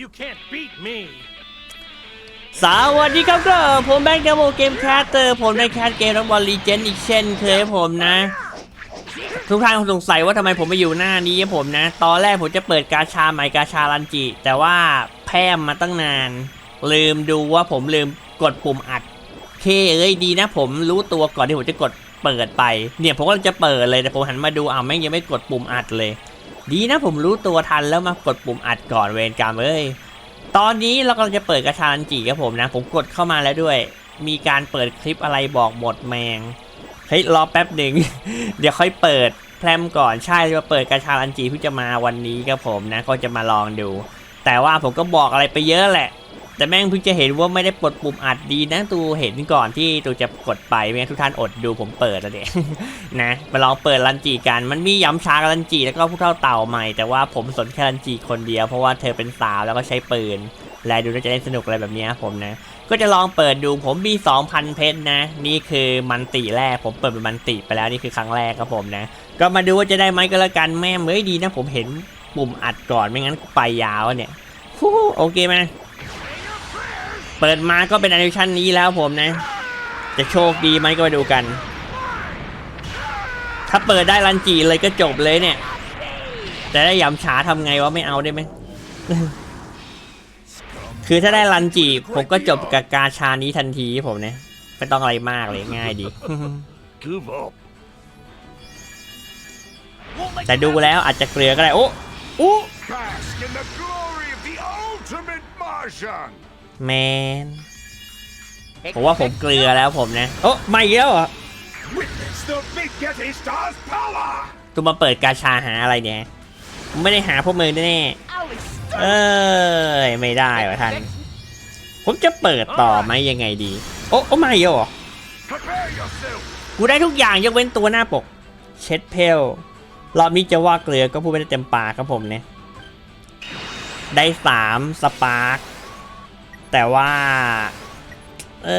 You can't beat me. สวัสดีครับก็ผมแบงค์เดโมเกมแคสเตอร์ผมได้แคสเกมรับบอลลีเจนอีกเช่นเคยผมนะ ทุกท่านคงสงสัยว่าทำไมผมไม่อยู่หน้านี้ผมนะ ตอนแรกผมจะเปิดกาชาใหม่กาชาลันจิ แต่ว่าแพร่มมาตั้งนาน ลืมดูว่าผมลืมกดปุ่มอัดเคเอ้ยดีนะผมรู้ตัวก่อนที่ผมจะกดเปิดไป เนี่ยผมก็จะเปิดเลยแต่ผมหันมาดูอ้าวแม่งยังไม่กดปุ่มอัดเลย ดีนะผมรู้ตัวทันแล้วมากดปุ่มอัดก่อนเวรกรรมเอ้ย ตอนนี้เรากำลังจะเปิดกระชาลันจีครับผมนะ ผมกดเข้ามาแล้วด้วย มีการเปิดคลิปอะไรบอกหมดแมง เฮ้ยรอแป๊บหนึ่ง เดี๋ยวค่อยเปิดแพรมก่อนใช่ว่าเปิดกระชาลันจีเพิ่งจะมาวันนี้ครับผมนะ ก็จะมาลองดู แต่ว่าผมก็บอกอะไรไปเยอะแหละ แต่แม่งเพิ่งจะเห็นว่าไม่ได้ปลดปุ่มอัดดีนะตูเห็นก่อนที่ตูจะกดไปไม่งั้นทุกท่านอดดูผมเปิดแล้วเด็กนะมาลองเปิดลันจีกัน มันมีย้ำช้ากับลันจีแล้วก็ผู้เท่าเต่าใหม่ แต่ว่าผมสนแค่ลันจีคนเดียวเพราะว่าเธอเป็นสาวแล้วก็ใช้ปืนและดูน่าจะเล่นสนุกอะไรแบบนี้ยผมนะ ก็จะลองเปิดดูผมมี 2,000 เพชรนะ นี่คือมันติแรก ผมเปิดเป็นมันติไปแล้วนี่คือครั้งแรกครับผมนะ ก็มาดูว่าจะได้ไหมก็แล้วกันแม่เมื่อยดีนะผมเห็นปุ่มอัดก่อนไม่งั้นไปยาวเนี่ยโอเคไหม ปิดมาก็เป็นแอนิเมชันนี้แล้วผมนะ จะโชคดีไหมก็มาดูกัน ถ้าเปิดได้รันจีเลยก็จบเลยเนี่ย แต่ได้ยำฉาทำไงวะไม่เอาได้ไหม คือถ้าได้รันจีผมก็จบกับกาชานี้ทันทีผมเนี่ยไม่ต้องอะไรมากเลยง่ายดี แต่ดูแล้วอาจจะเกลือก็ได้ โอ้โอ้ Bask in the glory of the ultimate Martian. แมนผมว่าผมเกลือแล้วผมนะโอ้ไม่อีกแล้วเหรอ Witness the Big Yeti Star's power. ตูมาเปิดกาชาหาอะไรเนี่ยผมไม่ได้หาพวกมือแน่ๆเอ้ยไม่ได้วะท่านผมจะเปิดต่อไหมยังไงดี โอ้โอ้ไม่อีกแล้วเหรอ Prepare yourself. กูได้ทุกอย่างยกเว้นตัวหน้าปก เช็ดเพลรอบนี้จะว่าเกลือก็พูดไม่ได้เต็มปากครับผมเนี่ยได้สามสปาร์ค แต่ว่า เอ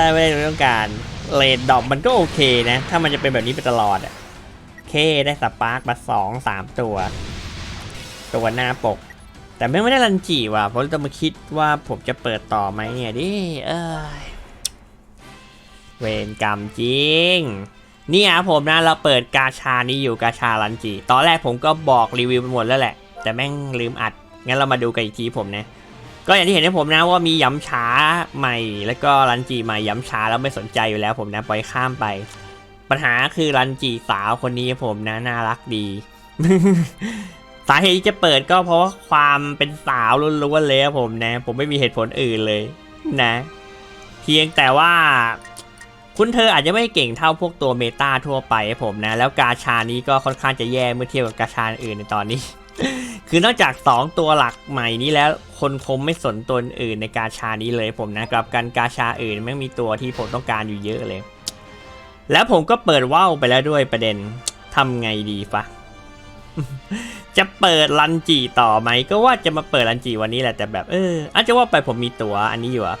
อไม่ได้ต้องการเลดดอกมันก็โอเคนะ ถ้ามันจะเป็นแบบนี้ไปตลอดอะเคได้สปาร์คมาสองสามตัว ตัวหน้าปก แต่ไม่ได้รันจีว่ะเพราะจะมาคิดว่าผมจะเปิดต่อไหมเนี่ยดิเอ้ยเวรกรรมจริงนี่ยผมนะเราเปิดกาชานี้อยู่กาชาลันจี ตอนแรกผมก็บอกรีวิวไปหมดแล้วแหละ แต่แม่งลืมอัด งั้นเรามาดูกันอีกทีผมนะ ก็อย่างที่เห็นให้ผมนะว่ามีย้ำช้าใหม่ แล้วก็รันจีใหม่ย้ำช้าแล้วไม่สนใจอยู่แล้วผมนะปล่อยข้ามไป ปัญหาคือรันจีสาวคนนี้ผมนะน่ารักดี สาเหตุที่จะเปิดก็เพราะว่าความเป็นสาวล้วนๆเลยครับผมนะ ผมไม่มีเหตุผลอื่นเลยนะ เพียงแต่ว่าคุณเธออาจจะไม่เก่งเท่าพวกตัวเมตาทั่วไปครับผมนะ แล้วกาชานี้ก็ค่อนข้างจะแย่เมื่อเทียบกับกาชาอื่นในตอนนี้ คือนอกจาก 2 ตัวหลักใหม่นี้แล้ว คนคงไม่สนตัวอื่นในกาชานี้เลยผมนะกลับกันกาชาอื่นแม่มีตัวที่ผมต้องการอยู่เยอะเลย แล้วผมก็เปิดว่าวไปแล้วด้วยประเด็นทำไงดีฟะจะเปิดลันจีต่อไหมก็ว่าจะมาเปิดลันจีวันนี้แหละแต่แบบเอออาจจะว่าไปผมมีตัวอันนี้อยู่อะ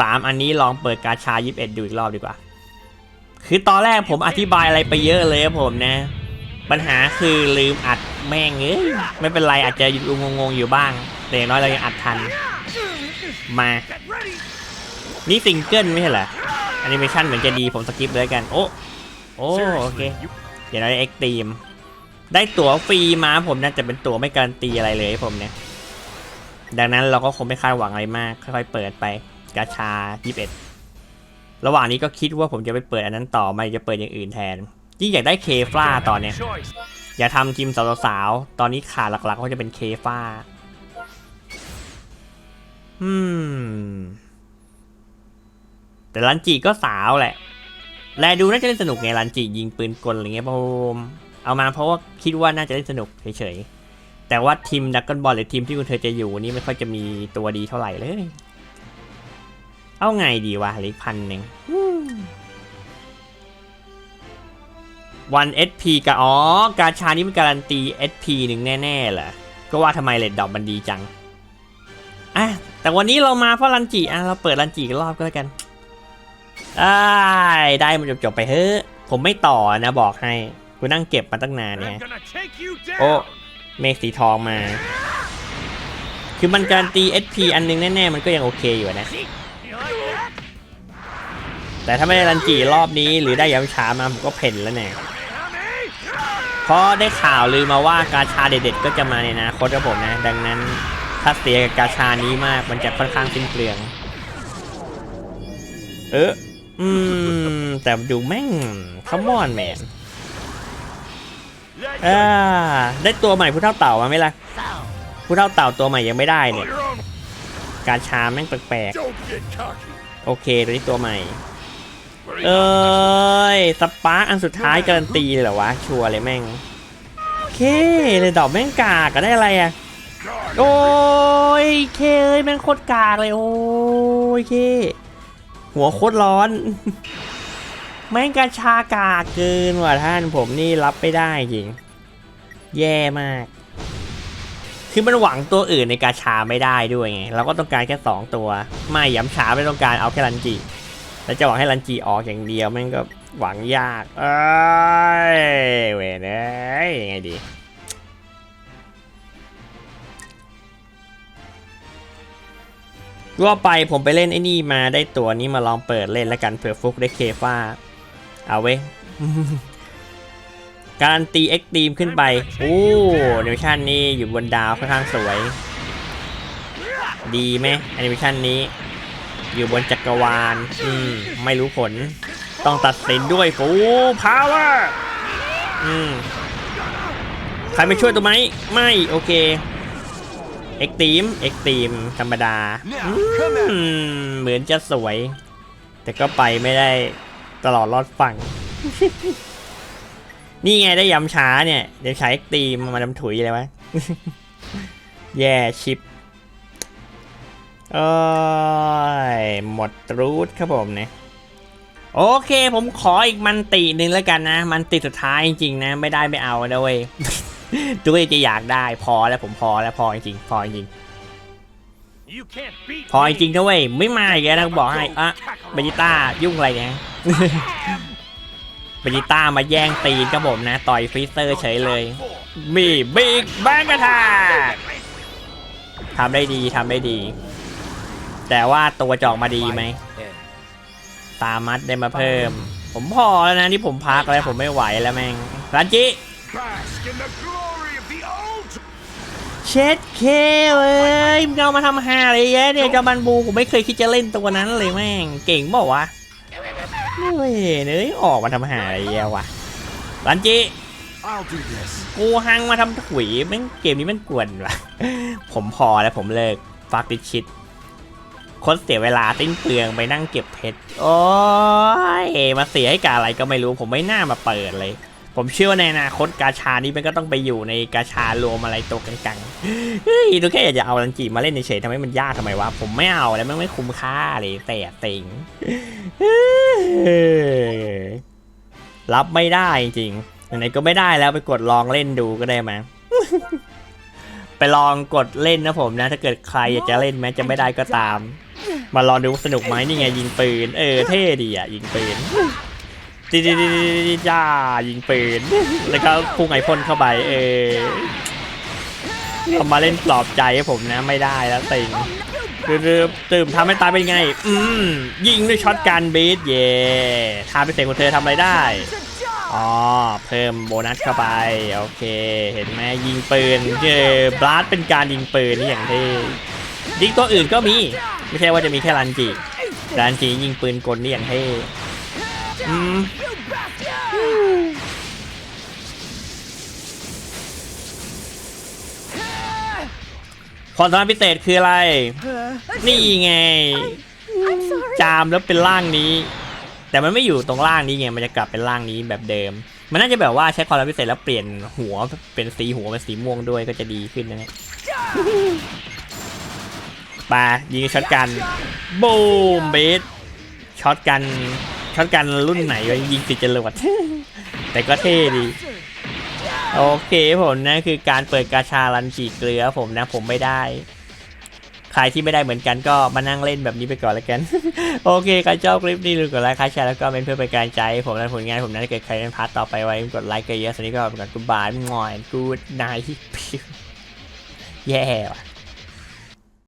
สามอันนี้ลองเปิดกาชายิบเอ็ดดูอีกรอบดีกว่า คือตอนแรกผมอธิบายอะไรไปเยอะเลยผมนะ ปัญหาคือลืมอัดแม่งเอ้ยไม่เป็นไรอาจจะอยู่งงๆอยู่บ้าง แต่อย่างน้อยเรายังอัดทัน มา นี่ซิงเกิลไม่ใช่เหรอแอนิเมชันเหมือนจะดีผมสกิปเลยกัน โอ้โอ้โอเค เดี๋ยวเราได้เอ็กตีม ได้ตั๋วฟรีมาผมนะจะเป็นตั๋วไม่การันตีอะไรเลยผมเนี่ย ดังนั้นเราก็คงไม่คาดหวังอะไรมาก ค่อยๆเปิดไป กาชา 21 ระหว่างนี้ก็คิดว่าผมจะไปเปิดอันนั้นต่อไม่จะเปิดอย่างอื่นแทน ยิ่งอยากได้เคฟลาตอนเนี้ย choice. อย่าทำทีมสาวๆ ตอนนี้ขาดหลักๆ ก็จะเป็นเคฟ้าอืม แต่ลันจีก็สาวแหละ แลดูน่าจะเล่นสนุกไงลันจียิงปืนกลอะไรเงี้ยเพราะเอามาเพราะว่าคิดว่าน่าจะเล่นสนุกเฉยๆ แต่ว่าทีมดักกันบอลหรือทีมที่คุณเธอจะอยู่นี่ไม่ค่อยจะมีตัวดีเท่าไหร่เลย เอาไงดีวะเหลืออีกพันหนึ่ง วัน SP กับอ๋อ กาชานี้มันการันตี SP หนึ่งแน่ๆเหรอก็ว่าทำไมเลดดอกมันดีจังอะแต่วันนี้เรามาเพราะรันจิอะเราเปิดรันจิอีกรอบก็แล้วกันได้ได้มันจบๆไปเฮ้ยผมไม่ต่อนะบอกให้กูนั่งเก็บมาตั้งนานเนี่ย I'm gonna take you โอ้ down. เมฆสีทองมา คือมันการันตี SP อันนึงแน่ๆ มันก็ยังโอเคอยู่นะ แต่ถ้าไม่ได้รันจีรอบนี้หรือได้ย้ำช้ามาผมก็เพ่นแล้วเนี่ย เพราะได้ข่าวลือมาว่ากาชาเด็ดๆก็จะมาในอนาคตครับผมนะ ดังนั้นถ้าเสียกับกาชานี้มากมันจะค่อนข้างสิ้นเปลือง เอออืม แต่ดูแม่งขมอนแมนอ่าได้ตัวใหม่ผู้เท่าเต่ามาไหมล่ะผู้เท่าเต่าตัวใหม่ยังไม่ได้เนี่ย กาชาแม่งแปลกๆ โอเคตัวนี้ตัวใหม่ เอ้ยสปาร์กอันสุดท้ายการันตีเลยเหรอวะ ชัวร์เลยแม่ง โอเคเลยดอกแม่งกากก็ได้อะไรอะ โอ้ยเคเอ้ยแม่งโคตรกากเลยโอ้ยเค หัวโคตรร้อน แม่งกระชากากเกินว่ะท่านผมนี่รับไม่ได้จริง แย่มาก คือมันหวังตัวอื่นในกาชาไม่ได้ด้วยไง เราก็ต้องการแค่สองตัว ไม่ย้ำชาไม่ต้องการเอาแค่รันจิ แล้วจะหวังให้รันจิออกอย่างเดียวม่งก็หวังยาก เอ้ยเวยเอ้ยยังไงดีว่าไปผมไปเล่นไอ้นี่มาได้ตัวนี้มาลองเปิดเล่นแล้วกันเผื่อฟุกได้เคฟ้า เอาเว้ยการันตีเอ็กตีมขึ้นไป โอ้แอนิเมชันนี้อยู่บนดาวค่อนข้างสวย ดีไหมแอนิเมชันนี้ อยู่บนจักรวาล อืม ไม่รู้ผล ต้องตัดสินด้วยฟูพาวเวอร์ อืม ใครไม่ช่วยตัวไหม ไม่ โอเค เอ็กตีม เอ็กตีม ธรรมดาอืมเหมือนจะสวย แต่ก็ไปไม่ได้ตลอดรอดฝั่ง นี่ไงได้ยำช้าเนี่ย เดี๋ยวใช้เอ็กตีมมาดำถุยเลยวะ แย่ชิป โอ้ยหมดรูทครับผมเนี่ยโอเคผมขออีกมันติหนึ่งแล้วกันนะ มันติสุดท้ายจริงๆนะ ไม่ได้ไม่เอานะเว้ยด้วยจะอยากได้พอแล้วผมพอแล้วพอจริงๆพอจริง You can't beat พอจริงๆนะเว้ยไม่มาอีกแล้วนะบอกให้อะเบจิต้ายุ่งอะไรเนี่ยเบจิต้ามาแย่งตีนกับผมนะ ต่อยฟรีเซอร์เฉยเลย มีบิ๊กแบงก t ทาทำได้ดีทำได้ดี แต่ว่าตัวจอกมาดีไหมตามัดได้มาเพิ่ม ผมพอแล้วนะที่ผมพักแล้วผมไม่ไหวแล้วแม่งรันจิเช็ดเคเว้ยมึงเอามาทำฮาอะไรเยอะเนี่ยจอมันบูผมไม่เคยคิดจะเล่นตัวนั้นเลยแม่งเก่งบอกวะนี่เว้ยเนยออกมาทำหาอะไรเยอะวะรันจิกูหังมาทำถุยแม่งเกมนี้มันกวนวะผมพอแล้วผมเลิกฟากติดชิด คตรเสียเวลาติ้นเปลืองไปนั่งเก็บเพชร โอ้ย มาเสียให้กับอะไรก็ไม่รู้ ผมไม่น่ามาเปิดเลย ผมเชื่อว่าในอนาคตกาชานี้มันก็ต้องไปอยู่ในกาชารวมอะไรตัวกังๆเฮ้ยดูแค่อยากจะเอาลันจีมาเล่นเฉยๆทำไมมันยากทำไมวะ ผมไม่เอาแล้วมันไม่คุ้มค่าเลยแต่ติงรับไม่ได้จริงไหนก็ไม่ได้แล้วไปกดลองเล่นดูก็ได้มไปลองกดเล่นนะผมนะ ถ้าเกิดใครอยากจะเล่นแม้จะไม่ได้ก็ตาม มาลองดูสนุกไหมนี่ไงยิงปืน เออเท่ดีอะยิงปืนจีจีจีจีจ้ายิงปืน แล้วก็พุ่งไอพ่นเข้าไป เออเอามาเล่นปลอบใจให้ผมนะไม่ได้แล้วติงตื่มตื่มทำให้ตายเป็นไง อืม ยิงด้วยช็อตการบีทเย่ทาไปเสียงของเธอทำอะไรได้ อ๋อ เพิ่มโบนัสเข้าไป โอเค เห็นไหมยิงปืนเออบลัสเป็นการยิงปืนนี่อย่างที่ ยิงตัวอื่นก็มี ไม่ใช่ว่าจะมีแค่รันจิรันจิยิงปืนกลนี่อย่างเท่อืมความสามารถพิเศษคืออะไร นี่ไง จามแล้วเป็นร่างนี้ แต่มันไม่อยู่ตรงล่างนี้ไง มันจะกลับเป็นล่างนี้แบบเดิม มันน่าจะแบบว่าใช้ความรับพิเศษแล้วเปลี่ยนหัวเป็นสีหัวเป็นสีม่วงด้วยก็จะดีขึ้นนะเนี่ย ปายิงช็อตกันบูมเบสช็อตกันช็อตกันรุ่นไหนวะยิงติดจรวดแต่ก็เท่ดี โอเคผมนะคือการเปิดกาชาลันจีเกลือผมนะผมไม่ได้ใครที่ไม่ได้เหมือนกันก็มานั่งเล่นแบบนี้ไปก่อนแล้วกัน โอเคใครชอบคลิปนี้ลืมกดไลค์คแชร์แล้วก็เป็นเพื่อเป็นกำลังใจ ผมและผลงานผมนั้นถ้าเกิดใครเป็นพาร์ทต่อไปไว้กดไลค์กันเยอะสวัสดีก็ก่อนกูบายงอยกูดไนท์แย่ว่ะ